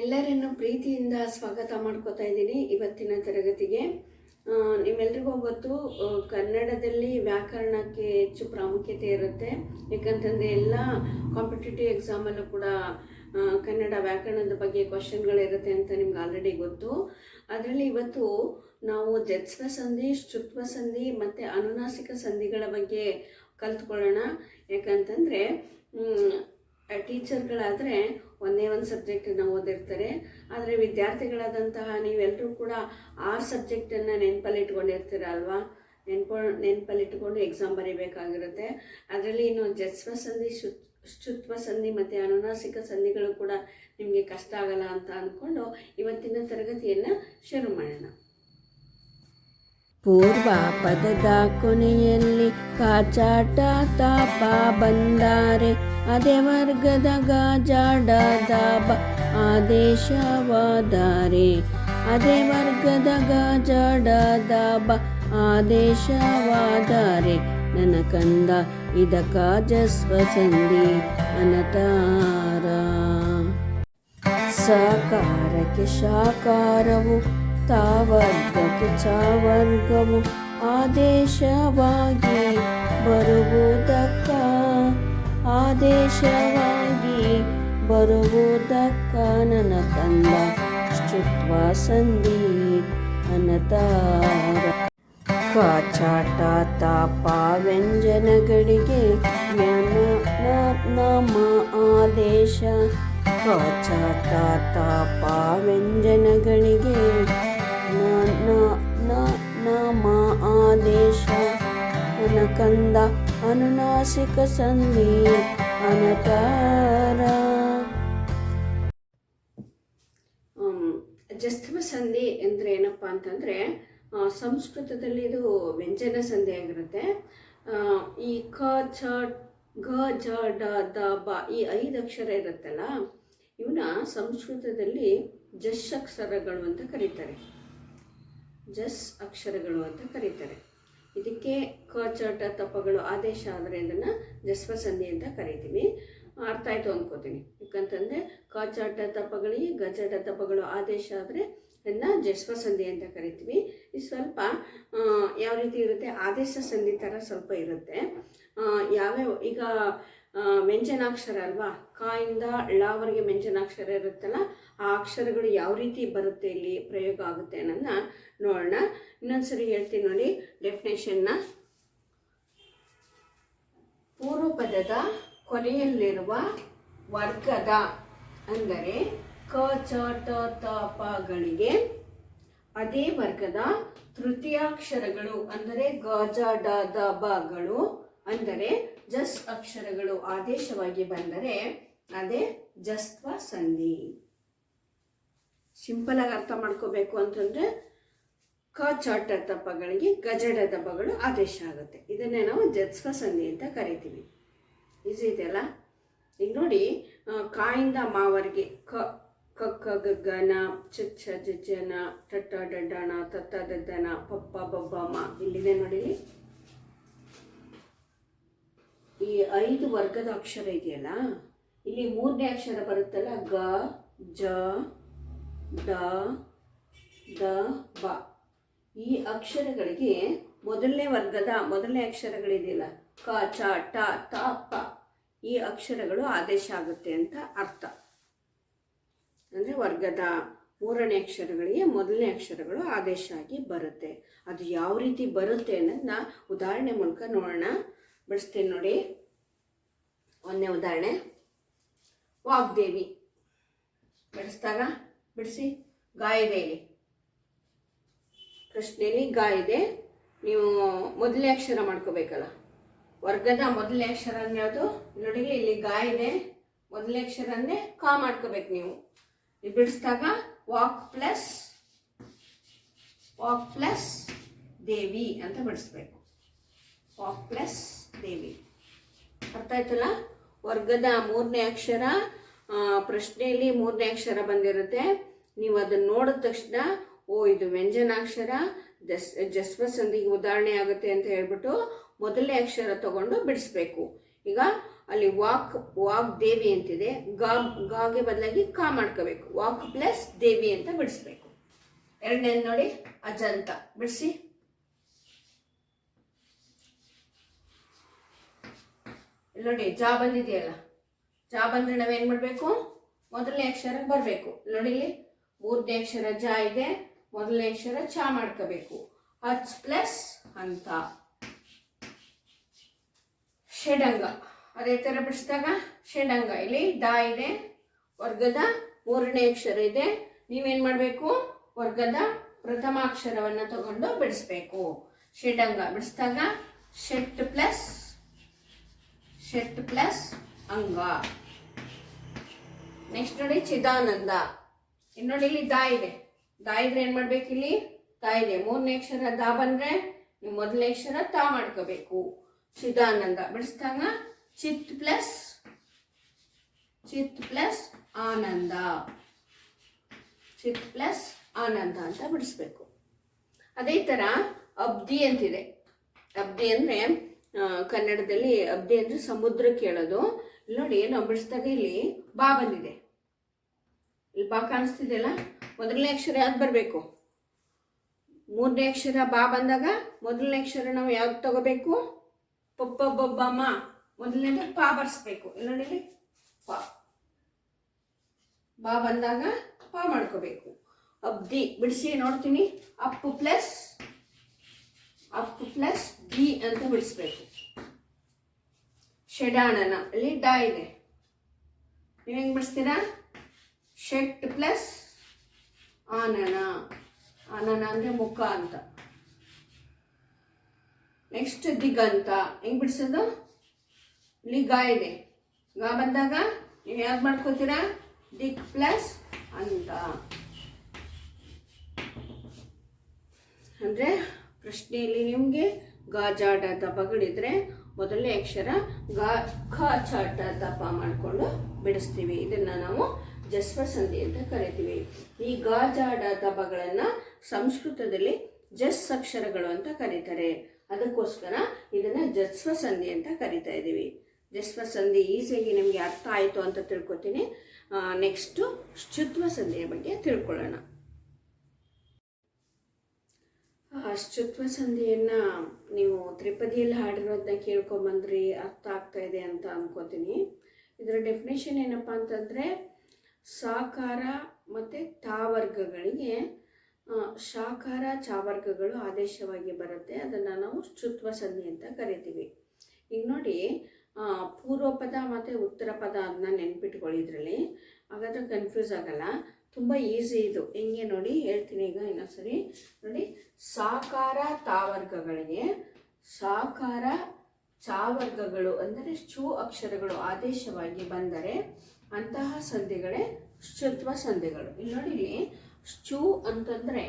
ಎಲ್ಲರನ್ನು ಪ್ರೀತಿಯಿಂದ ಸ್ವಾಗತ ಮಾಡ್ಕೋತಾ ಇದ್ದೀನಿ ಇವತ್ತಿನ ತರಗತಿಗೆ. ನಿಮ್ಮೆಲ್ರಿಗೂ ಗೊತ್ತು ಕನ್ನಡದಲ್ಲಿ ವ್ಯಾಕರಣಕ್ಕೆ ಹೆಚ್ಚು ಪ್ರಾಮುಖ್ಯತೆ ಇರುತ್ತೆ. ಯಾಕಂತಂದರೆ ಎಲ್ಲ ಕಾಂಪಿಟೇಟಿವ್ ಎಕ್ಸಾಮಲ್ಲೂ ಕೂಡ ಕನ್ನಡ ವ್ಯಾಕರಣದ ಬಗ್ಗೆ ಕ್ವಶನ್ಗಳಿರುತ್ತೆ ಅಂತ ನಿಮ್ಗೆ ಆಲ್ರೆಡಿ ಗೊತ್ತು. ಅದರಲ್ಲಿ ಇವತ್ತು ನಾವು ಜತ್ಸ್ವ ಸಂಧಿ ಶುತ್ವ ಸಂಧಿ ಮತ್ತು ಅನುನಾಸಿಕ ಸಂಧಿಗಳ ಬಗ್ಗೆ ಕಲ್ತ್ಕೊಳ್ಳೋಣ. ಯಾಕಂತಂದರೆ ಟೀಚರ್ಗಳಾದರೆ ಒಂದೇ ಒಂದು ಸಬ್ಜೆಕ್ಟನ್ನು ಓದಿರ್ತಾರೆ. ಆದರೆ ವಿದ್ಯಾರ್ಥಿಗಳಾದಂತಹ ನೀವೆಲ್ಲರೂ ಕೂಡ ಆರು ಸಬ್ಜೆಕ್ಟನ್ನು ನೆನಪಲ್ಲಿ ಇಟ್ಕೊಂಡಿರ್ತೀರ ಅಲ್ವಾ? ನೆನ್ಪು ನೆನಪಲ್ಲಿ ಇಟ್ಕೊಂಡು ಎಕ್ಸಾಮ್ ಬರೀಬೇಕಾಗಿರುತ್ತೆ. ಅದರಲ್ಲಿ ಇನ್ನು ಜಸ್ವ ಸಂಧಿ, ಶುತ್, ಶುತ್ವ ಸಂಧಿ ಮತ್ತು ಅನುನಾಸಿಕ ಸಂಧಿಗಳು ಕೂಡ ನಿಮಗೆ ಕಷ್ಟ ಆಗಲ್ಲ ಅಂತ ಅಂದ್ಕೊಂಡು ಇವತ್ತಿನ ತರಗತಿಯನ್ನು ಶುರು ಮಾಡೋಣ. ಪೂರ್ವ ಪದದ ಕೊನೆಯಲ್ಲಿ ಕಾಚಾಟ ತಾಪ ಬಂದಾರೆ. ಅದೇ ವರ್ಗದ ಗಾಜಾಡ ದಾಬ ಆದೇಶವಾದಾರೆ. ಅದೇ ವರ್ಗದ ಗಾಜಾಡ ದಾಬ ಆದೇಶವಾದಾರೆ. ನನ್ನ ಕಂದ, ಇದ ಕಾಜಸ್ವ ಸಂಧಿ ಅನತಾರ. ಸಾಕಾರಕ್ಕೆ ಶಾಕಾರವು ತಾವರ್ಗಕ್ಕೆ ಚಾವರ್ಗವು ಆದೇಶವಾಗಿ ಬರುವುದಕ್ಕ. ಆದೇಶವಾಗಿ ಬರುವುದಕ್ಕ ನನ್ನ ತಂದ ಶುತ್ವ ಸಂಧಿ ಅನತಾರ. ಕಾಚಾಟ ತಾಪ ವ್ಯಂಜನಗಳಿಗೆ ನಮ್ಮ ಆದೇಶ. ಕಾಚಾಟ ತಾಪ ವ್ಯಂಜನಗಳಿಗೆ ನ- ನ- ನಾಮ ಆದೇಶ ಅನಕಂದ ಅನುನಾಸಿಕ ಸಂಧಿ ಅನಕಾರ. ಜಸ್ತಮ ಸಂಧಿ ಅಂದರೆ ಏನಪ್ಪ ಅಂತಂದರೆ ಸಂಸ್ಕೃತದಲ್ಲಿ ಇದು ವ್ಯಂಜನ ಸಂಧಿ ಆಗಿರುತ್ತೆ. ಈ ಕ, ಚ ಗ ಜ, ಡ, ದ, ಬ ಈ ಐದು ಅಕ್ಷರ ಇರುತ್ತಲ್ಲ ಇವನ್ನ ಸಂಸ್ಕೃತದಲ್ಲಿ ಜಶಕ್ಷರಗಳು ಅಂತ ಕರೀತಾರೆ. ಜಸ್ ಅಕ್ಷರಗಳು ಅಂತ ಕರೀತಾರೆ. ಇದಕ್ಕೆ ಕ ಚಟ ತಪಗಳು ಆದೇಶ ಆದರೆ ಇದನ್ನು ಜಸ್ವ ಸಂಧಿ ಅಂತ ಕರಿತೀವಿ. ಅರ್ಥ ಆಯಿತು ಅಂದ್ಕೋತೀನಿ ಯಾಕಂತಂದರೆ ಕ ಚಟ ತಪಗಳಿಗೆ ಗ ಚಟ ತಪಗಳು ಆದೇಶ ಆದರೆ ಅದನ್ನ ಜಸ್ವ ಸಂಧಿ ಅಂತ ಕರಿತೀವಿ. ಇದು ಸ್ವಲ್ಪ ಯಾವ ರೀತಿ ಇರುತ್ತೆ? ಆದೇಶ ಸಂಧಿ ಥರ ಸ್ವಲ್ಪ ಇರುತ್ತೆ. ಯಾವ್ಯಾವ, ಈಗ ವ್ಯಂಜನಾಕ್ಷರ ಅಲ್ವಾ? ಕ ಇಂದ ಳವರೆಗೆ ವ್ಯಂಜನಾಕ್ಷರ ಇರುತ್ತಲ್ಲ, ಆ ಅಕ್ಷರಗಳು ಯಾವ ರೀತಿ ಬರುತ್ತೆ ಇಲ್ಲಿ ಪ್ರಯೋಗ ಆಗುತ್ತೆ ಅನ್ನೋದನ್ನ ನೋಡೋಣ. ಇನ್ನೊಂದ್ಸರಿ ಹೇಳ್ತೀನಿ ನೋಡಿ ಡೆಫಿನೇಷನ್ನ ಪೂರ್ವ ಪದದ ಕೊನೆಯಲ್ಲಿರುವ ವರ್ಗದ ಅಂದರೆ ಕ, ಚ, ಟ, ತ ಪಗಳಿಗೆ ಅದೇ ವರ್ಗದ ತೃತೀಯಾಕ್ಷರಗಳು ಅಂದರೆ ಗ, ಜ, ಡ, ದ ಬಗಳು ಅಂದರೆ ಜಸ್ ಅಕ್ಷರಗಳು ಆದೇಶವಾಗಿ ಬಂದರೆ ಅದೇ ಜಸ್ತ್ವ ಸಂಧಿ. ಸಿಂಪಲ್ ಆಗಿ ಅರ್ಥ ಮಾಡ್ಕೋಬೇಕು ಅಂತಂದ್ರೆ ಕ ಚಾಟ ತಪ್ಪಗಳಿಗೆ ಗಜಡ ದಬ್ಬಗಳು ಆದೇಶ ಆಗುತ್ತೆ. ಇದನ್ನೇ ನಾವು ಜಸ್ವ ಸಂಧಿ ಅಂತ ಕರಿತೀವಿ. ಈಸಿ ಇದೆಯಲ್ಲ ಈಗ ನೋಡಿ ಕಾಯಿಂದ ಮಾವರಿಗೆ ಕ ಕ ಕ, ಗ ಗ, ನ, ಚ ಛ ಜ ಜ, ನ ಟಟ್ಟ ಡಡ್ಡಣ ತತ್ತ ದದ್ದನ ಪಪ್ಪ ಬೊಬ್ಬಮ್ಮ ಇಲ್ಲಿದೆ ನೋಡಿ. ಈ ಐದು ವರ್ಗದ ಅಕ್ಷರ ಇದೆಯಲ್ಲ, ಇಲ್ಲಿ ಮೂರನೇ ಅಕ್ಷರ ಬರುತ್ತಲ್ಲ, ಗ, ಜ, ಡ, ದ, ಬ. ಈ ಅಕ್ಷರಗಳಿಗೆ ಮೊದಲನೇ ವರ್ಗದ, ಮೊದಲನೇ ಅಕ್ಷರಗಳಿದೆಯಲ್ಲ, ಕ, ಚ, ಟ, ತ, ಪ. ಈ ಅಕ್ಷರಗಳು ಆದೇಶ ಆಗುತ್ತೆ ಅಂತ ಅರ್ಥ. ಅಂದರೆ ವರ್ಗದ ಮೂರನೇ ಅಕ್ಷರಗಳಿಗೆ ಮೊದಲನೇ ಅಕ್ಷರಗಳು ಆದೇಶ ಆಗಿ ಬರುತ್ತೆ. ಅದು ಯಾವ ರೀತಿ ಬರುತ್ತೆ ಅನ್ನೋದನ್ನ ಉದಾಹರಣೆ ಮೂಲಕ ನೋಡೋಣ. ಬಿಡಿಸ್ತೀನಿ ನೋಡಿ. ಒಂದನೇ ಉದಾಹರಣೆ. ವಾಗ್ದೇವಿ. ಬಿಡಿಸ್ದಾಗ ಬಿಡಿಸಿ. ಗಾಯಿದೆ ಇಲ್ಲಿ ಪ್ರಶ್ನೆಯಲ್ಲಿ ಗಾಯಿದೆ. ನೀವು ಮೊದಲನೇ ಅಕ್ಷರ ಮಾಡ್ಕೋಬೇಕಲ್ಲ. ವರ್ಗದ ಮೊದಲನೇ ಅಕ್ಷರ ಅನ್ನೋದು ನೋಡಿ, ಇಲ್ಲಿ ಗಾಯಿದೆ ಮೊದಲನೇ ಕಾ ಮಾಡ್ಕೋಬೇಕು ನೀವು. ಇಲ್ಲಿ ಬಿಡಿಸಿದಾಗ ವಾಕ್ ಪ್ಲಸ್ ವಾಕ್ ಪ್ಲಸ್ ದೇವಿ ಅಂತ ಬಿಡಿಸ್ಬೇಕು. ವಾಕ್ ಪ್ಲಸ್ ದೇವಿ ಅರ್ಥ ಆಯ್ತಲ್ಲ? ವರ್ಗದ ಮೂರನೇ ಅಕ್ಷರ ಪ್ರಶ್ನೆಯಲ್ಲಿ ಮೂರನೇ ಅಕ್ಷರ ಬಂದಿರುತ್ತೆ. ನೀವು ಅದನ್ನು ನೋಡಿದ ತಕ್ಷಣ, ಓ, ಇದು ವ್ಯಂಜನಾಕ್ಷರ ಜಸ್ ಜಸ್ವ ಸಂಧಿಗೆ ಉದಾಹರಣೆ ಆಗುತ್ತೆ ಅಂತ ಹೇಳ್ಬಿಟ್ಟು ಮೊದಲನೇ ಅಕ್ಷರ ತಗೊಂಡು ಬಿಡಿಸ್ಬೇಕು. ಈಗ ಅಲ್ಲಿ ವಾಕ್ ವಾಕ್ ದೇವಿ ಅಂತಿದೆ. ಗಾ, ಗಾಗೆ ಬದಲಾಗಿ ಕಾ ಮಾಡ್ಕೋಬೇಕು. ವಾಕ್ ಪ್ಲಸ್ ದೇವಿ ಅಂತ ಬಿಡಿಸ್ಬೇಕು. ಎರಡನೇ ನೋಡಿ, ಅಜಂತ. ಬಿಡಿಸಿ. ನೋಡಿ, ಜಾ ಬಂದಿದೆಯಲ್ಲ? ಜಾ ಬಂದ್ರೆ ನಾವೇನು ಮಾಡಬೇಕು? ಮೊದಲನೇ ಅಕ್ಷರ ಬರಬೇಕು. ನೋಡಿ ಇಲ್ಲಿ, ಮೂರನೇ ಅಕ್ಷರ ಜ ಇದೆ, ಮೊದಲನೇ ಅಕ್ಷರ ಚಾ ಮಾಡ್ಕೋಬೇಕು. ಹಚ್ ಪ್ಲಸ್ ಅಂತ. ಷಡಂಗ. ಅದೇ ಥರ ಬಿಡಿಸಿದಾಗ ಷಡಂಗ. ಇಲ್ಲಿ ಡಾ ಇದೆ, ವರ್ಗದ ಮೂರನೇ ಅಕ್ಷರ ಇದೆ. ನೀವೇನು ಮಾಡಬೇಕು? ವರ್ಗದ ಪ್ರಥಮಾಕ್ಷರವನ್ನು ತಗೊಂಡು ಬಿಡಿಸ್ಬೇಕು. ಷಡಂಗ. ಬಿಡಿಸಿದಾಗ ಷಟ್ ಪ್ಲಸ್ ಶೆಟ್ ಪ್ಲಸ್ ಅಂಗ ನೆಕ್ಸ್ಟ್ ನೋಡಿ ಚಿದಾನಂದ ಇನ್ನು ಇಲ್ಲಿ ದಾ ಇದೆ. ದಾ ಇದ್ರೆ ಏನ್ ಮಾಡ್ಬೇಕು ಇಲ್ಲಿ? ದಾ ಇದೆ. ಮೂರನೇ ಅಕ್ಷರ ದಾ ಬಂದ್ರೆ ನೀವು ಮೊದಲನೇ ಅಕ್ಷರ ತಾ ಮಾಡ್ಕೋಬೇಕು. ಚಿದಾನಂದ ಬಿಡಿಸಿದಾಗ? ಚಿತ್ ಪ್ಲಸ್ ಚಿತ್ ಪ್ಲಸ್ ಆನಂದ ಚಿತ್ ಪ್ಲಸ್ ಆನಂದ ಅಂತ ಬಿಡಿಸ್ಬೇಕು. ಅದೇ ಥರ ಅಬ್ದಿ ಅಂತಿದೆ. ಅಬ್ದಿ ಅಂದರೆ ಕನ್ನಡದಲ್ಲಿ ಅಬ್ದಿ ಅಂದರೆ ಸಮುದ್ರ ಕೇಳೋದು. ಇಲ್ಲಿ ನೋಡಿ ನಾವು ಬಿಡಿಸಿದಾಗ ಇಲ್ಲಿ ಬಾ ಬಂದಿದೆ. ಇಲ್ಲಿ ಬಾ ಕಾಣಿಸ್ತಿದೆಯಲ್ಲ? ಮೊದಲನೇ ಅಕ್ಷರ ಯಾವ್ದು ಬರಬೇಕು? ಮೂರನೇ ಅಕ್ಷರ ಬಾ ಬಂದಾಗ ಮೊದಲನೇ ಅಕ್ಷರ ನಾವು ಯಾವ್ದು ತಗೋಬೇಕು? ಪಪ್ಪ ಬೊಬ್ಬ ಮಾ ಮೊದಲನೇದ ಪಾ ಬರ್ಸ್ಬೇಕು. ಇಲ್ಲಿ ನೋಡಿ ಇಲ್ಲಿ. ಪಾ. ಬಾ ಬಂದಾಗ ಪಾ ಮಾಡ್ಕೋಬೇಕು. ಅಬ್ದಿ, ಬಿಡಿಸಿ, ನೋಡ್ತೀನಿ. ಅಪ್ಪು ಪ್ಲಸ್ ಅಪ್ ಪ್ಲಸ್ ಡಿ ಅಂತ ಬಿಡಿಸ್ಬೇಕು ಷಡಾಣನ ಅಲ್ಲಿ ಡಾ ಇದೆ. ನೀವು ಹೆಂಗೆ ಬಿಡಿಸ್ತೀರಾ ಶೆಟ್ ಪ್ಲಸ್ ಆನನ ಆನನ ಅಂದರೆ ಮುಖ ಅಂತ. ನೆಕ್ಸ್ಟ್ ದಿಗಂತ. ಹೆಂಗೆ ಬಿಡಿಸೋದು? ಇಲ್ಲಿ ಗ ಇದೆ. ಗಾ ಬಂದಾಗ ನೀವು ಯಾವ್ದು ಮಾಡ್ಕೋತೀರಾ? ದಿಕ್ ಪ್ಲಸ್ ಅಂತ. ಅಂದರೆ ಪ್ರಶ್ನೆಯಲ್ಲಿ ನಿಮಗೆ ಗಾಜಾಡ ದಪಗಳಿದ್ರೆ ಮೊದಲನೇ ಅಕ್ಷರ ಗ, ಖ ಚಾಟ ದಪ ಮಾಡಿಕೊಂಡು ಬಿಡಿಸ್ತೀವಿ. ಇದನ್ನು ನಾವು ಜಸ್ವ ಸಂಧಿ ಅಂತ ಕರಿತೀವಿ. ಈ ಗಾಜಾಡ ದಪಗಳನ್ನು ಸಂಸ್ಕೃತದಲ್ಲಿ ಜಸ್ ಅಕ್ಷರಗಳು ಅಂತ ಕರೀತಾರೆ. ಅದಕ್ಕೋಸ್ಕರ ಇದನ್ನು ಜಸ್ವ ಸಂಧಿ ಅಂತ ಕರಿತಾ ಇದ್ದೀವಿ ಜಸ್ವ ಸಂಧಿ ಈಸಿಯಾಗಿ ನಿಮಗೆ ಅರ್ಥ ಆಯಿತು ಅಂತ ತಿಳ್ಕೊತೀನಿ. ನೆಕ್ಸ್ಟು ಶುತ್ವ ಸಂಧಿಯ ಬಗ್ಗೆ ತಿಳ್ಕೊಳ್ಳೋಣ. ಅಶ್ಚುತ್ವ ಸಂಧಿಯನ್ನು ನೀವು ತ್ರಿಪದಿಯಲ್ಲಿ ಹಾಡಿರೋದನ್ನ ಕೇಳ್ಕೊಂಬಂದ್ರಿ ಅರ್ಥ ಆಗ್ತಾ ಇದೆ ಅಂತ ಅನ್ಕೋತೀನಿ. ಇದರ ಡೆಫಿನೇಷನ್ ಏನಪ್ಪ ಅಂತಂದರೆ ಸಾಕಾರ ಮತ್ತು ತಾವರ್ಗಗಳಿಗೆ ಶಾಕಾರ ಚಾವರ್ಗಗಳು ಆದೇಶವಾಗಿ ಬರುತ್ತೆ. ಅದನ್ನು ನಾವು ಶುತ್ವ ಸಂಧಿ ಅಂತ ಕರಿತೀವಿ. ಈಗ ನೋಡಿ ಪೂರ್ವ ಪದ ಮತ್ತು ಉತ್ತರ ಪದ ಅದನ್ನ ನೆನ್ಪಿಟ್ಕೊಳ್ಳಿ ಇದರಲ್ಲಿ. ಹಾಗಾದ್ರೆ ಕನ್ಫ್ಯೂಸ್ ಆಗಲ್ಲ. ತುಂಬ ಈಸಿ ಇದು. ಹೆಂಗೆ ನೋಡಿ ಹೇಳ್ತೀನಿ ಈಗ ಇನ್ನೊಂದ್ಸರಿ. ನೋಡಿ, ಸಾಕಾರ ತಾವರ್ಗಗಳಿಗೆ, ಸಾಕಾರ ಚಾವರ್ಗಗಳು ಅಂದರೆ ಶೂ ಅಕ್ಷರಗಳು ಆದೇಶವಾಗಿ ಬಂದರೆ ಅಂತಹ ಸಂಧಿಗಳೇ ಶುತ್ವ ಸಂಧಿಗಳು. ಇಲ್ಲಿ ನೋಡಿ ಶೂ ಅಂತಂದರೆ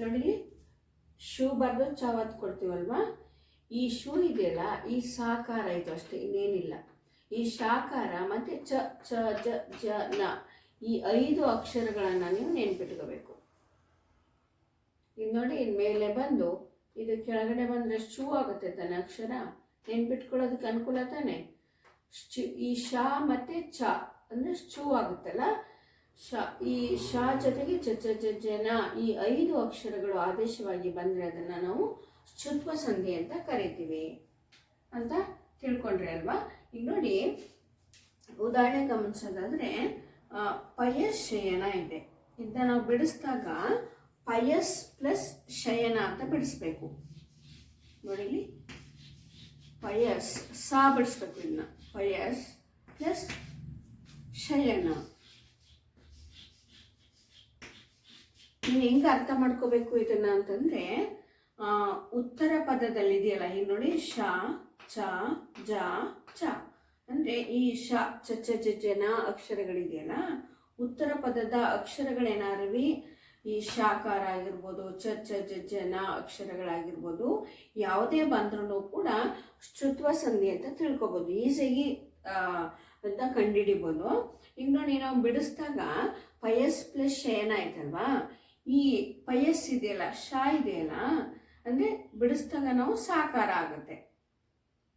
ನೋಡಿ ಶೂ ಬರೆದು ಚಾವತ್ ಕೊಡ್ತೀವಲ್ವಾ? ಈ ಶೂ ಇದೆಯಲ್ಲ, ಈ ಸಾಕಾರ ಇದು ಅಷ್ಟೇ, ಇನ್ನೇನಿಲ್ಲ. ಈ ಶಾಕಾರ ಮತ್ತು ಚ ಚ, ಜ ಜ, ನ. ಈ ಐದು ಅಕ್ಷರಗಳನ್ನು ನೀವು ನೆನ್ಪಿಟ್ಕೋಬೇಕು. ಇದು ನೋಡಿ ಇನ್ನು ಮೇಲೆ ಬಂದು, ಇದು ಕೆಳಗಡೆ ಬಂದರೆ ಶೂ ಆಗುತ್ತೆ ತಾನೆ ಅಕ್ಷರ. ನೆನ್ಪಿಟ್ಕೊಳ್ಳೋದಕ್ಕೆ ಅನುಕೂಲ ತಾನೆ? ಈ ಶಾ ಮತ್ತು ಚ, ಅಂದರೆ ಶೂ ಆಗುತ್ತಲ್ಲ? ಶ, ಈ ಶಾ ಜೊತೆಗೆ ಚ ಚ ಜನ ಈ ಐದು ಅಕ್ಷರಗಳು ಆದೇಶವಾಗಿ ಬಂದರೆ ಅದನ್ನು ನಾವು ಶುತ್ವ ಸಂಧಿ ಅಂತ ಕರಿತೀವಿ. ಅಂತ ತಿಳ್ಕೊಂಡ್ರೆ ಅಲ್ವಾ? ಈಗ ನೋಡಿ, ಉದಾಹರಣೆ ಗಮನಿಸೋದಾದರೆ ಪಯಸ್ ಶಯನ ಇದೆ. ಇದನ್ನ ನಾವು ಬಿಡಿಸಿದಾಗ ಪಯಸ್ ಪ್ಲಸ್ ಶಯನ ಅಂತ ಬಿಡಿಸ್ಬೇಕು. ನೋಡಿ ಪಯಸ್, ಸಾ ಬಿಡಿಸ್ಬೇಕು ಇದನ್ನ. ಪಯಸ್ ಪ್ಲಸ್ ಶಯನ. ನೀವು ಹೆಂಗೆ ಅರ್ಥ ಮಾಡ್ಕೋಬೇಕು ಇದನ್ನ ಅಂತಂದ್ರೆ ಉತ್ತರ ಪದದಲ್ಲಿ ಇದೆಯಲ್ಲ ಈಗ ನೋಡಿ, ಶ, ಚ, ಜ, ಚ. ಅಂದ್ರೆ ಈ ಶ, ಚ ಚ, ಜ ಜನ ಅಕ್ಷರಗಳಿದೆಯಲ್ಲ ಉತ್ತರ ಪದದ ಅಕ್ಷರಗಳೇನಾರವಿ ಈ ಶಾಕಾರ ಆಗಿರ್ಬೋದು ಜ ಜನ ಅಕ್ಷರಗಳಾಗಿರ್ಬೋದು, ಯಾವುದೇ ಬಂದ್ರೂ ಕೂಡ ಶುತ್ವ ಸಂಧಿ ಅಂತ ತಿಳ್ಕೊಬೋದು. ಈಸಿಯಾಗಿ ಅಂತ ಕಂಡುಹಿಡಿಬೋದು. ಈಗ ನೋಡಿ, ನಾವು ಬಿಡಿಸಿದಾಗ ಪಯಸ್ ಪ್ಲಸ್ ಶಯನ ಆಯ್ತಲ್ವಾ? ಈ ಪಯಸ್ ಇದೆಯಲ್ಲ, ಶಾ ಇದೆಯಲ್ಲ, ಅಂದರೆ ಬಿಡಿಸ್ದಾಗ ನಾವು ಸಾಕಾರ ಆಗುತ್ತೆ.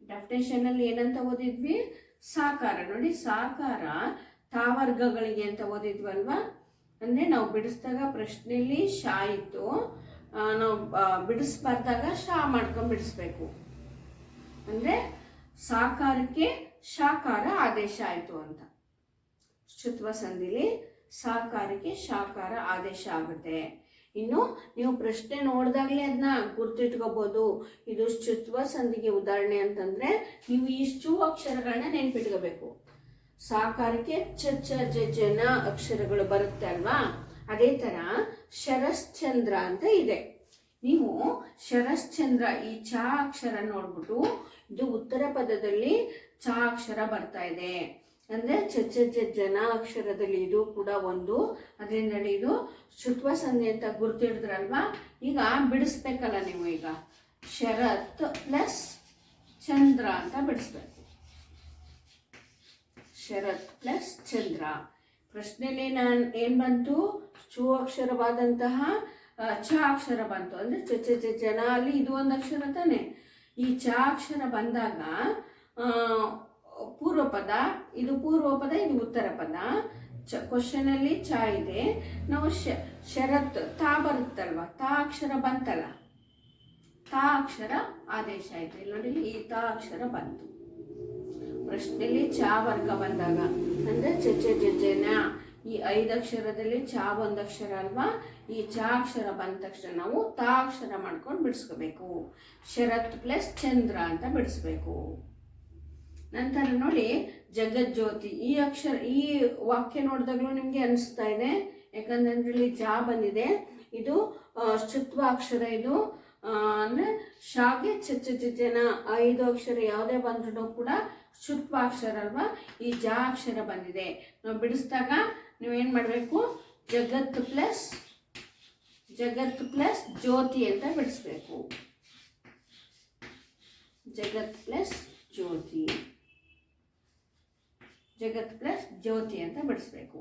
ಡೆಫಿನೇಷನ್ ಅಲ್ಲಿ ಏನಂತ ಓದಿದ್ವಿ? ಸಾಕಾರ. ನೋಡಿ, ಸಾಕಾರ ತಾವರ್ಗಗಳಿಗೆ ಅಂತ ಓದಿದ್ವಲ್ವಾ? ಅಂದ್ರೆ ನಾವು ಬಿಡಿಸಿದಾಗ ಪ್ರಶ್ನೆಯಲ್ಲಿ ಶಾ ಇತ್ತು. ನಾವು ಬಿಡಿಸ್ಬಾರ್ದಾಗ ಶಾ ಮಾಡ್ಕೊಂಡು ಬಿಡಿಸ್ಬೇಕು. ಅಂದ್ರೆ ಸಾಕಾರಕ್ಕೆ ಶಾಕಾರ ಆದೇಶ ಆಯಿತು ಅಂತ. ಶುತ್ವ ಸಂಧಿಲಿ ಸಾಕಾರಕ್ಕೆ ಶಾಕಾರ ಆದೇಶ ಆಗುತ್ತೆ. ಇನ್ನು ನೀವು ಪ್ರಶ್ನೆ ನೋಡಿದಾಗಲೇ ಅದನ್ನ ಗುರ್ತಿಟ್ಕೋಬಹುದು ಇದು ಶುತ್ವ ಸಂಧಿಗೆ ಉದಾಹರಣೆ ಅಂತಂದ್ರೆ ನೀವು ಇಷ್ಟು ಅಕ್ಷರಗಳನ್ನ ನೆನ್ಪಿಟ್ಕೋಬೇಕು. ಸಾಕಾರಕ್ಕೆ ಚ ಚ ಜನ ಅಕ್ಷರಗಳು ಬರುತ್ತೆ ಅಲ್ವಾ? ಅದೇ ತರ ಶರಶ್ಚಂದ್ರ ಅಂತ ಇದೆ. ನೀವು ಶರಶ್ಚಂದ್ರ ಈ ಚ ಅಕ್ಷರ ನೋಡ್ಬಿಟ್ಟು ಇದು ಉತ್ತರ ಪದದಲ್ಲಿ ಚ ಅಕ್ಷರ ಬರ್ತಾ ಇದೆ. ಅಂದ್ರೆ ಚಚ್ಚ ಜನ ಅಕ್ಷರದಲ್ಲಿ ಇದು ಕೂಡ ಒಂದು. ಅದರಿಂದ ಇದು ಶುತ್ವ ಸಂಧಿ ಅಂತ ಗುರ್ತಿಡಿದ್ರಲ್ವಾ? ಈಗ ಬಿಡಿಸ್ಬೇಕಲ್ಲ ನೀವು ಈಗ. ಶರತ್ ಪ್ಲಸ್ ಚಂದ್ರ ಅಂತ ಬಿಡಿಸ್ಬೇಕು. ಶರತ್ ಪ್ಲಸ್ ಚಂದ್ರ. ಪ್ರಶ್ನೆಯಲ್ಲಿ ನಾನು ಏನು ಬಂತು? ಚು ಅಕ್ಷರವಾದಂತಹ ಚ ಅಕ್ಷರ ಬಂತು. ಅಂದರೆ ಚಚ್ಚ ಜನ ಅಲ್ಲಿ ಇದು ಒಂದು ಅಕ್ಷರ ತಾನೆ. ಈ ಚ ಅಕ್ಷರ ಬಂದಾಗ ಪೂರ್ವ ಪದ ಇದು ಪೂರ್ವ ಪದ ಇದು ಉತ್ತರ ಪದ. ಚ ಕ್ವಶನಲ್ಲಿ ಚ ಇದೆ. ನಾವು ಶರತ್, ತಾ ಬರುತ್ತಲ್ವ? ತಾ ಅಕ್ಷರ ಬಂತಲ್ಲ? ತಾ ಅಕ್ಷರ ಆದೇಶ ಆಯ್ತು ಇಲ್ಲಿ ನೋಡಿ, ಈ ತಾ ಅಕ್ಷರ ಬಂತು. ಪ್ರಶ್ನೆಯಲ್ಲಿ ಚ ವರ್ಗ ಬಂದಾಗ, ಅಂದ್ರೆ ಚ ಚ, ಜ ಜನ ಈ ಐದು ಅಕ್ಷರದಲ್ಲಿ ಚ ಒಂದು ಅಕ್ಷರ ಅಲ್ವಾ? ಈ ಚ ಅಕ್ಷರ ಬಂದ ತಕ್ಷಣ ನಾವು ತಾ ಅಕ್ಷರ ಮಾಡ್ಕೊಂಡು ಬಿಡಿಸ್ಕೋಬೇಕು. ಶರತ್ ಪ್ಲಸ್ ಚಂದ್ರ ಅಂತ ಬಿಡಿಸ್ಬೇಕು. ನಂತರ ನೋಡಿ, ಜಗಜ್ಯೋತಿ. ಈ ಅಕ್ಷರ, ಈ ವಾಕ್ಯ ನೋಡಿದಾಗಲೂ ನಿಮಗೆ ಅನಿಸ್ತಾ ಇದೆ. ಯಾಕಂದ್ರೆ ಇಲ್ಲಿ ಜಾ ಬಂದಿದೆ. ಇದು ಶುತ್ವ ಅಕ್ಷರ ಇದು. ಅಂದರೆ ಶಾಗೆ ಚ ಚ ಚ ಜನ ಐದು ಅಕ್ಷರ ಯಾವುದೇ ಬಂದ್ರೂ ಕೂಡ ಶುತ್ವ ಅಕ್ಷರ ಅಲ್ವಾ? ಈ ಜಾ ಅಕ್ಷರ ಬಂದಿದೆ. ನಾವು ಬಿಡಿಸಿದಾಗ ನೀವೇನು ಮಾಡಬೇಕು? ಜಗತ್ ಪ್ಲಸ್ ಜಗತ್ ಪ್ಲಸ್ ಜ್ಯೋತಿ ಅಂತ ಬಿಡಿಸ್ಬೇಕು. ಜಗತ್ ಪ್ಲಸ್ ಜ್ಯೋತಿ. ಜಗತ್ ಪ್ಲಸ್ ಜ್ಯೋತಿ ಅಂತ ಬಿಡಿಸ್ಬೇಕು.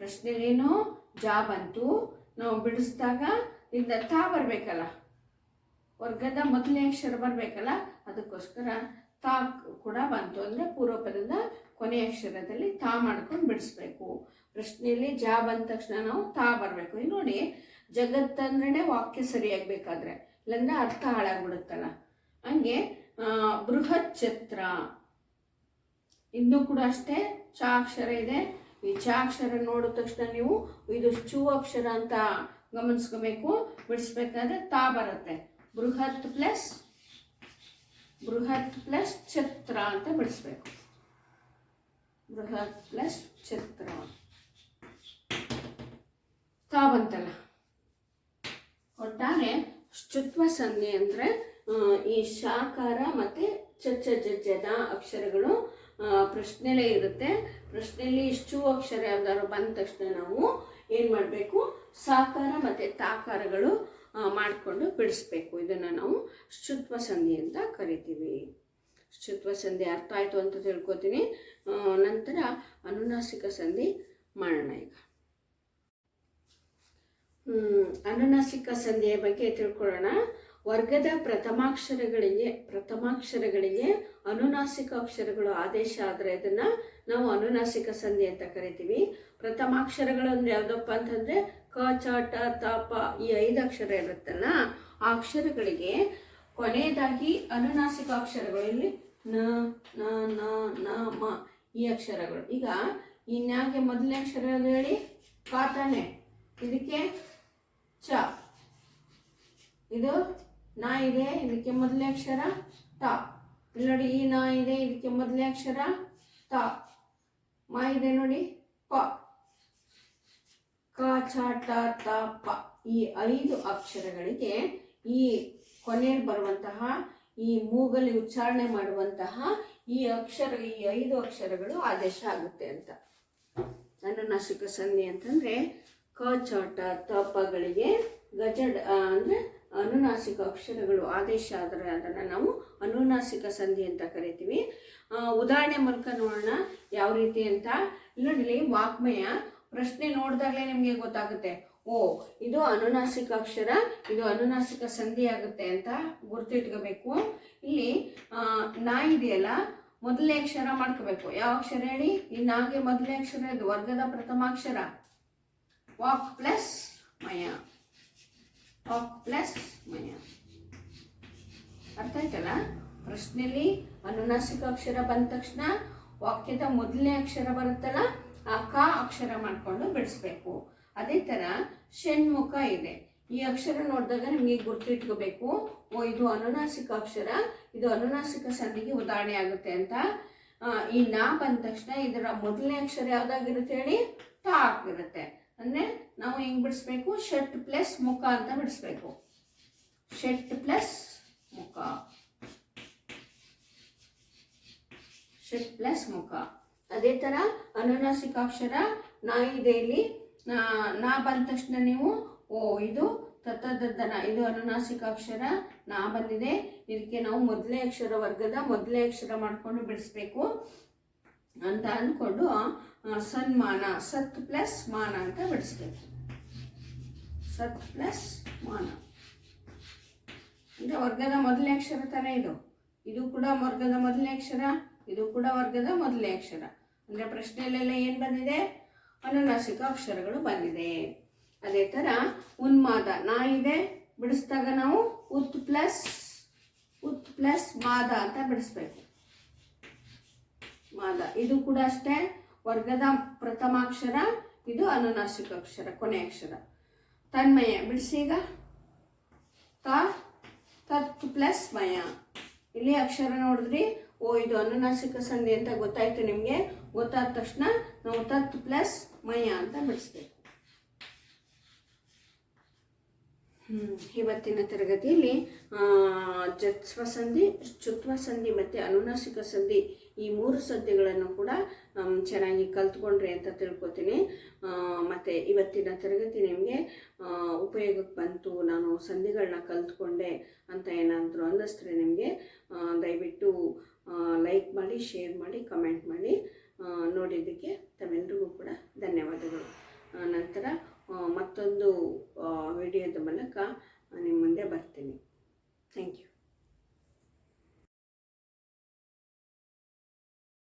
ಪ್ರಶ್ನೆಲೇನು ಜಾಬ್ ಬಂತು, ನಾವು ಬಿಡಿಸಿದಾಗ ಇಂದ ತಾ ಬರಬೇಕಲ್ಲ. ವರ್ಗದ ಮೊದಲನೇ ಅಕ್ಷರ ಬರಬೇಕಲ್ಲ, ಅದಕ್ಕೋಸ್ಕರ ತಾ ಕೂಡ ಬಂತು ಅಂದರೆ ಪೂರ್ವಪದದ ಕೊನೆಯ ಅಕ್ಷರದಲ್ಲಿ ತಾ ಮಾಡ್ಕೊಂಡು ಬಿಡಿಸ್ಬೇಕು. ಪ್ರಶ್ನೆಯಲ್ಲಿ ಜಾ ಬಂದ ತಕ್ಷಣ ನಾವು ತಾ ಬರಬೇಕು. ಈಗ ನೋಡಿ ಜಗತ್ತಂದ್ರೆ ವಾಕ್ಯ ಸರಿಯಾಗಬೇಕಾದ್ರೆ, ಇಲ್ಲಂದ್ರೆ ಅರ್ಥ ಹಾಳಾಗ್ಬಿಡುತ್ತಲ್ಲ. ಹಂಗೆ ಬೃಹತ್ ಛತ್ರ ಇಂದು ಕೂಡ ಅಷ್ಟೇ ಚಾ ಅಕ್ಷರ ಇದೆ. ಈ ಚಾ ಅಕ್ಷರ ನೋಡಿದ ತಕ್ಷಣ ನೀವು ಇದು ಚು ಅಕ್ಷರ ಅಂತ ಗಮನಿಸ್ಕೋಬೇಕು. ಬಿಡಿಸ್ಬೇಕಾದ್ರೆ ತಾ ಬರುತ್ತೆ. ಬೃಹತ್ ಪ್ಲಸ್ ಬೃಹತ್ ಪ್ಲಸ್ ಛತ್ರ ಅಂತ ಬಿಡಿಸ್ಬೇಕು. ಬೃಹತ್ ಪ್ಲಸ್ ಛತ್ರ. ತಾ ಬಂತಲ್ಲ. ಒಟ್ಟಾರೆ ಶುತ್ವ ಸಂಧಿ ಅಂದರೆ ಈ ಶಾಕಾರ ಮತ್ತು ಚಚ್ಚ ಜಜ್ಜದ ಅಕ್ಷರಗಳು ಪ್ರಶ್ನೆಲೇ ಇರುತ್ತೆ. ಪ್ರಶ್ನೆಯಲ್ಲಿ ಇಷ್ಟು ಅಕ್ಷರ ಯಾವ್ದಾದ್ರು ಬಂದ ತಕ್ಷಣ ನಾವು ಏನು ಮಾಡಬೇಕು? ಸಾಕಾರ ಮತ್ತು ತಾಕಾರಗಳು ಮಾಡಿಕೊಂಡು ಬಿಡಿಸ್ಬೇಕು. ಇದನ್ನು ನಾವು ಶುತ್ವ ಸಂಧಿ ಅಂತ ಕರಿತೀವಿ. ಶುತ್ವ ಸಂಧಿ ಅರ್ಥ ಆಯಿತು ಅಂತ ತಿಳ್ಕೊತೀನಿ. ನಂತರ ಅನುನಾಸಿಕ ಸಂಧಿ ಮಾಡೋಣ ಈಗ. ಅನುನಾಸಿಕ ಸಂಧಿಯ ಬಗ್ಗೆ ತಿಳ್ಕೊಳ್ಳೋಣ. ವರ್ಗದ ಪ್ರಥಮಾಕ್ಷರಗಳಿಗೆ ಪ್ರಥಮಾಕ್ಷರಗಳಿಗೆ ಅನುನಾಸಿಕ ಅಕ್ಷರಗಳು ಆದೇಶ ಆದರೆ ಅದನ್ನು ನಾವು ಅನುನಾಸಿಕ ಸಂಧಿ ಅಂತ ಕರಿತೀವಿ. ಪ್ರಥಮಾಕ್ಷರಗಳು ಅಂದ್ರೆ ಯಾವುದಪ್ಪ ಅಂತಂದರೆ ಕ, ಚ, ಟ, ತ, ಪ ಈ ಐದು ಅಕ್ಷರ ಇರುತ್ತಲ್ಲ, ಆ ಅಕ್ಷರಗಳಿಗೆ ಕೊನೆಯದಾಗಿ ಅನುನಾಸಿಕ ಅಕ್ಷರಗಳಲ್ಲಿ ನ ನ ನ ನ, ಮ ಈ ಅಕ್ಷರಗಳು. ಈಗ ಇನ್ಯಾಗೆ ನ್ಯಾಗೆ ಮೊದಲನೇ ಅಕ್ಷರ ಹೇಳಿ? ಕಾತಾನೆ ಇದಕ್ಕೆ ಚ. ಇದು ನಾ ಇದೆ, ಇದಕ್ಕೆ ಮೊದಲನೇ ಅಕ್ಷರ ತ. ಇಲ್ಲಿ ನೋಡಿ, ಈ ನಾ ಇದೆ, ಇದಕ್ಕೆ ಮೊದಲನೇ ಅಕ್ಷರ ತ. ಮ ಇದೆ ನೋಡಿ, ಪ. ಕ, ಚ, ಟ, ತ, ಪ. ಈ ಐದು ಅಕ್ಷರಗಳಿಗೆ ಈ ಕೊನೆಯಲ್ಲಿ ಬರುವಂತಹ, ಈ ಮೂಗಲ್ಲಿ ಉಚ್ಚಾರಣೆ ಮಾಡುವಂತಹ ಈ ಅಕ್ಷರ, ಈ ಐದು ಅಕ್ಷರಗಳು ಆದೇಶ ಆಗುತ್ತೆ ಅಂತ. ಅನುನಾಸಿಕ ಸಂಧಿ ಅಂತಂದ್ರೆ ಕ, ಚ, ಟ ಗಜಡ್ ಅಂದರೆ ಅಂದ್ರೆ ಅನುನಾಸಿಕ ಅಕ್ಷರಗಳು ಆದೇಶ ಆದರೆ ಅದನ್ನು ನಾವು ಅನುನಾಸಿಕ ಸಂಧಿ ಅಂತ ಕರಿತೀವಿ. ಉದಾಹರಣೆ ಮೂಲಕ ನೋಡೋಣ ಯಾವ ರೀತಿ ಅಂತ. ಇಲ್ಲಿ ವಾಕ್ಮಯ, ಪ್ರಶ್ನೆ ನೋಡಿದಾಗಲೇ ನಿಮಗೆ ಗೊತ್ತಾಗುತ್ತೆ. ಓ, ಇದು ಅನುನಾಸಿಕ ಅಕ್ಷರ, ಇದು ಅನುನಾಸಿಕ ಸಂಧಿ ಆಗುತ್ತೆ ಅಂತ ಗುರ್ತಿಟ್ಕೋಬೇಕು. ಇಲ್ಲಿ ನಾ ಇದೆಯಲ್ಲ, ಮೊದಲನೇ ಅಕ್ಷರ ಮಾಡ್ಕೋಬೇಕು. ಯಾವ ಅಕ್ಷರ ಹೇಳಿ? ಈ ನಾಗೆ ಮೊದಲನೇ ಅಕ್ಷರ, ಇದು ವರ್ಗದ ಪ್ರಥಮಾಕ್ಷರ ವಾಕ್ ಪ್ಲಸ್ ಮಯ. ವಾಕ್ ಪ್ಲಸ್ ಮಯ ಅರ್ಥ ಆಯ್ತಲ್ಲ? ಪ್ರಶ್ನೆಯಲ್ಲಿ ಅನುನಾಸಿಕ ಅಕ್ಷರ ಬಂದ ತಕ್ಷಣ ವಾಕ್ಯದ ಮೊದಲನೇ ಅಕ್ಷರ ಬರುತ್ತಲ್ಲ, ಆ ಕ ಅಕ್ಷರ ಮಾಡಿಕೊಂಡು ಬಿಡಿಸ್ಬೇಕು. ಅದೇ ಥರ ಷಣ್ಮುಖ ಇದೆ. ಈ ಅಕ್ಷರ ನೋಡಿದಾಗ ನಿಮಗೆ ಗುರ್ತಿಟ್ಕೋಬೇಕು ಓ, ಇದು ಅನುನಾಸಿಕ ಅಕ್ಷರ, ಇದು ಅನುನಾಸಿಕ ಸಂಧಿಗೆ ಉದಾಹರಣೆ ಆಗುತ್ತೆ ಅಂತ. ಈ ನಾ ಬಂದ ತಕ್ಷಣ ಇದರ ಮೊದಲನೇ ಅಕ್ಷರ ಯಾವ್ದಾಗಿರುತ್ತೆ ಹೇಳಿ? ತ ಆಗಿರುತ್ತೆ. ಅಂದರೆ ನಾವು ಹೆಂಗ್ ಬಿಡಿಸ್ಬೇಕು? ಷಟ್ ಪ್ಲಸ್ ಮುಖ ಅಂತ ಬಿಡಿಸ್ಬೇಕು. ಷಟ್ ಪ್ಲಸ್ ಮುಖ. ಷಟ್ ಪ್ಲಸ್ ಮುಖ. ಅದೇ ಥರ ಅನುನಾಸಿಕಾಕ್ಷರ ನಾ ಇದೆ ಇಲ್ಲಿ ನಾ- ನಾ ಬಂದ ತಕ್ಷಣ ನೀವು, ಓ, ಇದು ತತ್ತದ್ದನ ಇದು ಅನುನಾಸಿಕಾಕ್ಷರ ನಾ ಬಂದಿದೆ. ಇದಕ್ಕೆ ನಾವು ಮೊದಲೇ ಅಕ್ಷರ ವರ್ಗದ ಮೊದಲೇ ಅಕ್ಷರ ಮಾಡಿಕೊಂಡು ಬಿಡಿಸ್ಬೇಕು. ಅಂತ ಅಂದ್ಕೊಂಡು ಸನ್ಮಾನ, ಸತ್ ಪ್ಲಸ್ ಮಾನ ಅಂತ ಬಿಡಿಸ್ಬೇಕು. ಸತ್ ಪ್ಲಸ್ ಮಾನ. ಅಂದರೆ ವರ್ಗದ ಮೊದಲನೇ ಅಕ್ಷರ ತಾನೇ ಇದು. ಇದು ಕೂಡ ವರ್ಗದ ಮೊದಲನೇ ಅಕ್ಷರ, ಇದು ಕೂಡ ವರ್ಗದ ಮೊದಲನೇ ಅಕ್ಷರ. ಅಂದರೆ ಪ್ರಶ್ನೆಯಲ್ಲೆಲ್ಲ ಏನು ಬಂದಿದೆ? ಅನುನಾಸಿಕ ಅಕ್ಷರಗಳು ಬಂದಿದೆ. ಅದೇ ಥರ ಉನ್ಮಾದ, ನಾ ಇದೆ, ಬಿಡಿಸಿದಾಗ ನಾವು ಉತ್ ಪ್ಲಸ್ ಉತ್ ಪ್ಲಸ್ ಮಾದ ಅಂತ ಬಿಡಿಸ್ಬೇಕು. ಮಾದ. ಇದು ಕೂಡ ಅಷ್ಟೇ, ವರ್ಗದ ಪ್ರಥಮಾಕ್ಷರ ಇದು ಅನುನಾಸಿಕ ಅಕ್ಷರ, ಕೊನೆ ಅಕ್ಷರ. ತನ್ಮಯ, ಬಿಡಿಸಿ ಈಗ. ತ, ತತ್ ಪ್ಲಸ್ ಮಯ. ಇಲ್ಲಿ ಅಕ್ಷರ ನೋಡಿದ್ರಿ? ಓ, ಇದು ಅನುನಾಸಿಕ ಸಂಧಿ ಅಂತ ಗೊತ್ತಾಯ್ತು ನಿಮಗೆ. ಗೊತ್ತಾದ ತಕ್ಷಣ ನಾವು ತತ್ ಪ್ಲಸ್ ಮಯ ಅಂತ ಬಿಡಿಸ್ಬೇಕು. ಇವತ್ತಿನ ತರಗತಿಯಲ್ಲಿ ಜತ್ವ ಸಂಧಿ ಚುತ್ವ ಸಂಧಿ ಮತ್ತು ಅನುನಾಸಿಕ ಸಂಧಿ ಈ ಮೂರು ಸಂಧಿಗಳನ್ನು ಕೂಡ ಚೆನ್ನಾಗಿ ಕಲ್ತ್ಕೊಂಡ್ರಿ ಅಂತ ತಿಳ್ಕೊತೀನಿ. ಮತ್ತು ಇವತ್ತಿನ ತರಗತಿ ನಿಮಗೆ ಉಪಯೋಗಕ್ಕೆ ಬಂತು, ನಾನು ಸಂಧಿಗಳನ್ನ ಕಲ್ತ್ಕೊಂಡೆ ಅಂತ ಏನಾದರೂ ಅನ್ನಿಸ್ತಾರೆ ನಿಮಗೆ ದಯವಿಟ್ಟು ಲೈಕ್ ಮಾಡಿ ಶೇರ್ ಮಾಡಿ ಕಮೆಂಟ್ ಮಾಡಿ ನೋಡಿದ್ದಕ್ಕೆ ತಮ್ಮೆಲ್ರಿಗೂ ಕೂಡ ಧನ್ಯವಾದಗಳು. ನಂತರ ಮತ್ತೊಂದು ವಿಡಿಯೋದ ಮೂಲಕ ನಿಮ್ಮ ಮುಂದೆ ಬರ್ತೀನಿ. Thank you